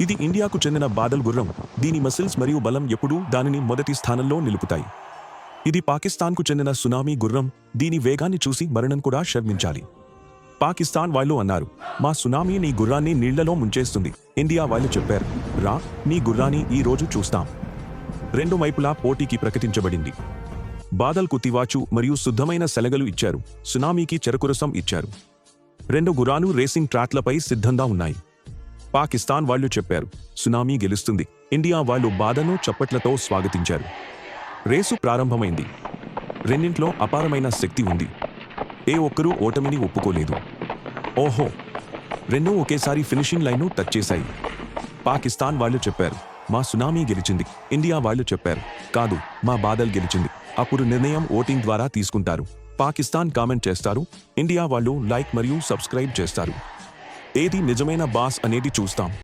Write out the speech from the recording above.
ఇది ఇండియాకు చెందిన బాదల్ గుర్రం. దీని మసిల్స్ మరియు బలం ఎప్పుడూ దానిని మొదటి స్థానంలో నిలుపుతాయి. ఇది పాకిస్తాన్కు చెందిన సునామీ గుర్రం. దీని వేగాన్ని చూసి మరణం కూడా శర్మించాలి. పాకిస్తాన్ వాళ్ళు అన్నారు మా సునామీ నీ గుర్రాన్ని నీళ్ళలో ముంచేస్తుంది. ఇండియా వాళ్ళు చెప్పారు రా నీ గుర్రాన్ని ఈ రోజు చూస్తాం. రెండు వైపులా పోటీకి ప్రకటించబడింది. బాదల్కు తివాచు మరియు శుద్ధమైన సెలగలు ఇచ్చారు. సునామీకి చెరకురసం ఇచ్చారు. రెండు గుర్రాలు రేసింగ్ ట్రాక్లపై సిద్ధంగా ఉన్నాయి. పాకిస్తాన్ వాళ్ళు చెప్పారు సునామీ గెలుస్తుంది. ఇండియా వాళ్ళు బాధను చప్పట్లతో స్వాగతించారు. రేసు ప్రారంభమైంది. రెండింట్లో అపారమైన శక్తి ఉంది. ఏ ఒక్కరూ ఓటమిని ఒప్పుకోలేదు. ఓహో! రెండూ ఒకేసారి ఫినిషింగ్ లైన్ను టచ్ చేశాయి. పాకిస్తాన్ వాళ్ళు చెప్పారు మా సునామీ గెలిచింది. ఇండియా వాళ్ళు చెప్పారు కాదు మా బాధలు గెలిచింది. అప్పుడు నిర్ణయం ఓటింగ్ ద్వారా తీసుకుంటారు. పాకిస్తాన్ కామెంట్ చేస్తారు ఇండియా వాళ్ళు లైక్ మరియు సబ్స్క్రైబ్ చేస్తారు. ఏది నిజమైన బాస్ అనేది చూస్తాం.